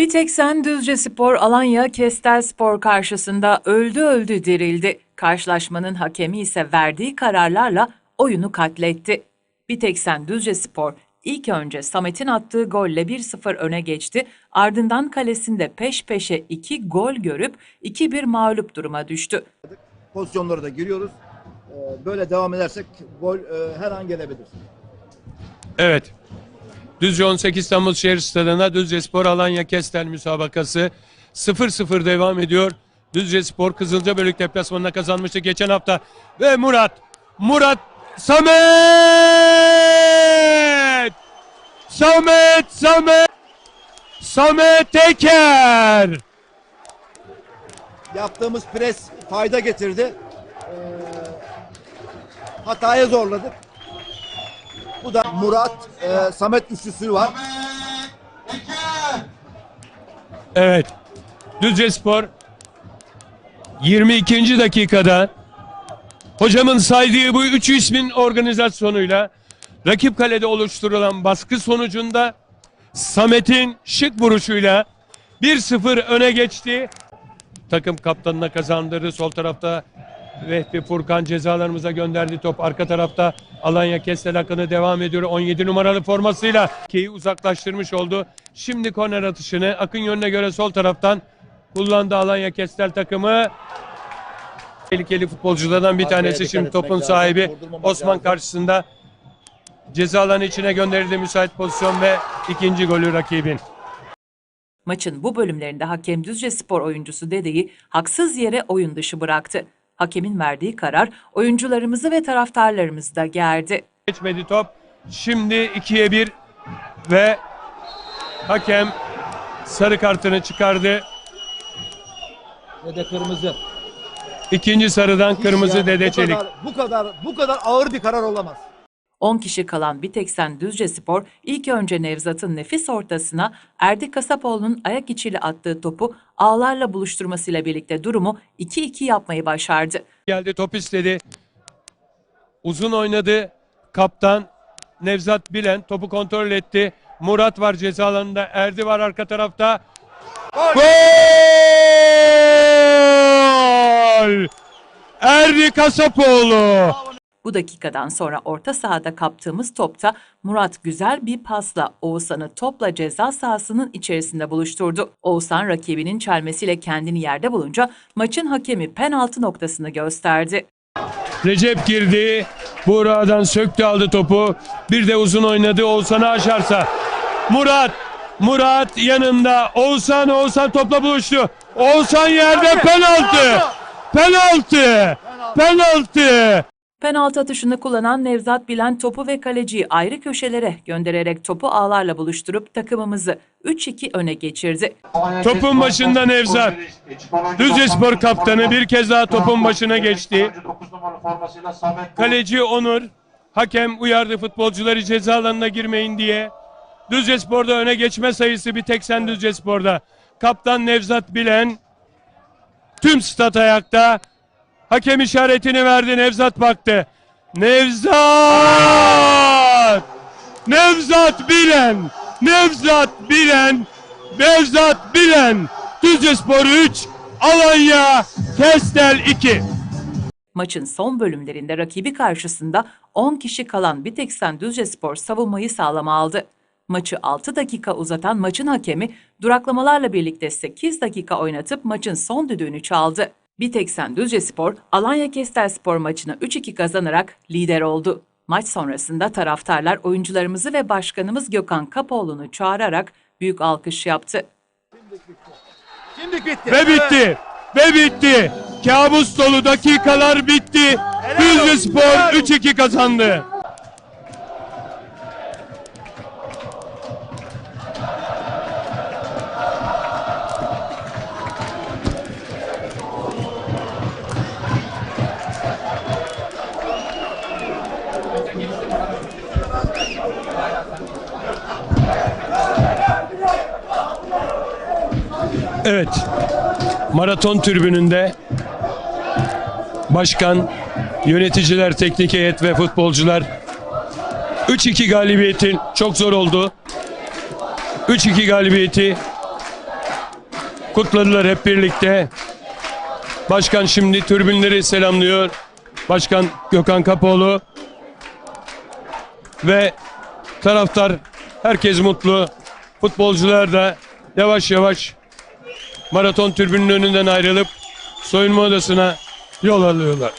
Bir tek sen Düzce Spor Alanya Kestel Spor karşısında öldü öldü dirildi. Karşılaşmanın hakemi ise verdiği kararlarla oyunu katletti. Bir tek sen Düzce Spor ilk önce Samet'in attığı golle 1-0 öne geçti. Ardından kalesinde peş peşe 2 gol görüp 2-1 mağlup duruma düştü. pozisyonlara da giriyoruz. Ee, Böyle devam edersek gol e, her an gelebilir. Evet. Düzce 18 İstanbul Şehir Stadı'nda Düzce Spor Alanya Kestel müsabakası 0-0 devam ediyor. Düzce Spor Kızılcabölük deplasmanına kazanmıştı geçen hafta. Ve Murat, Murat Samet! Samet, Samet! Samet Teker! Yaptığımız pres fayda getirdi. Ee, hataya zorladık. Bu da Murat, e, Samet üçlüsü var. Evet. Düzce Spor 22. dakikada hocamın saydığı bu üç ismin organizasyonuyla rakip kalede oluşturulan baskı sonucunda Samet'in şık vuruşuyla 1-0 öne geçti. Takım kaptanına kazandırdı. Sol tarafta Vehbi Furkan cezalarımıza gönderdi top. Arka tarafta Alanya Kestel Akın'ı devam ediyor. 17 numaralı formasıyla Keyi uzaklaştırmış oldu. Şimdi korner atışını Akın yönüne göre sol taraftan kullandı Alanya Kestel takımı. Tehlikeli futbolculardan bir Arkaya tanesi şimdi topun lazım, sahibi Osman lazım. karşısında ceza alanı içine gönderildi müsait pozisyon ve ikinci golü rakibin. Maçın bu bölümlerinde hakem Düzce Spor oyuncusu Dede'yi haksız yere oyun dışı bıraktı. Hakemin verdiği karar oyuncularımızı ve taraftarlarımızı da gerdi. Geçmedi top. Şimdi 2'ye 1 ve hakem sarı kartını çıkardı. Ve de kırmızı. İkinci sarıdan kırmızı Yani Dede bu Çelik. Kadar, bu kadar bu kadar ağır bir karar olamaz. 10 kişi kalan Biteksen Düzce Spor ilk önce Nevzat'ın nefis ortasına Erdi Kasapoğlu'nun ayak içiyle attığı topu ağlarla buluşturmasıyla birlikte durumu 2-2 yapmayı başardı. Geldi top istedi. Uzun oynadı. Kaptan Nevzat Bilen topu kontrol etti. Murat var ceza alanında. Erdi var arka tarafta. Gol! Erdi Kasapoğlu. Bu dakikadan sonra orta sahada kaptığımız topta Murat güzel bir pasla Oğuzhan'ı topla ceza sahasının içerisinde buluşturdu. Oğuzhan rakibinin çelmesiyle kendini yerde bulunca maçın hakemi penaltı noktasını gösterdi. Recep girdi. Buğra'dan söktü aldı topu. Bir de uzun oynadı. Oğuzhan'ı aşarsa. Murat. Murat yanında. Oğuzhan. Oğuzhan topla buluştu. Oğuzhan yerde penaltı. Penaltı. Penaltı. Penaltı atışını kullanan Nevzat Bilen topu ve kaleciyi ayrı köşelere göndererek topu ağlarla buluşturup takımımızı 3-2 öne geçirdi. Topun başında Nevzat. Düzce Spor kaptanı bir kez daha topun başına geçti. Kaleci Onur. Hakem uyardı futbolcuları ceza alanına girmeyin diye. Düzce Spor'da öne geçme sayısı bir tek sen Düzce Spor'da. Kaptan Nevzat Bilen. Tüm stat ayakta. Hakem işaretini verdi. Nevzat baktı. Nevzat! Nevzat Bilen! Nevzat Bilen! Nevzat Bilen! Düzce Spor 3, Alanya Kestel 2. Maçın son bölümlerinde rakibi karşısında 10 kişi kalan Biteksen Düzce Spor savunmayı sağlama aldı. Maçı 6 dakika uzatan maçın hakemi duraklamalarla birlikte 8 dakika oynatıp maçın son düdüğünü çaldı. Biteksen Düzce Spor, Alanya Kestel Spor maçını 3-2 kazanarak lider oldu. Maç sonrasında taraftarlar oyuncularımızı ve başkanımız Gökhan Kapoğlu'nu çağırarak büyük alkış yaptı. Şimdi bitti. Ve bitti. Ve bitti. Kabus dolu dakikalar bitti. Düzce Spor 3-2 kazandı. Evet. Maraton tribününde başkan, yöneticiler, teknik heyet ve futbolcular 3-2 galibiyetin çok zor oldu. 3-2 galibiyeti kutladılar hep birlikte. Başkan şimdi tribünleri selamlıyor. Başkan Gökhan Kapoğlu ve taraftar herkes mutlu. Futbolcular da yavaş yavaş maraton tribünün önünden ayrılıp soyunma odasına yol alıyorlar.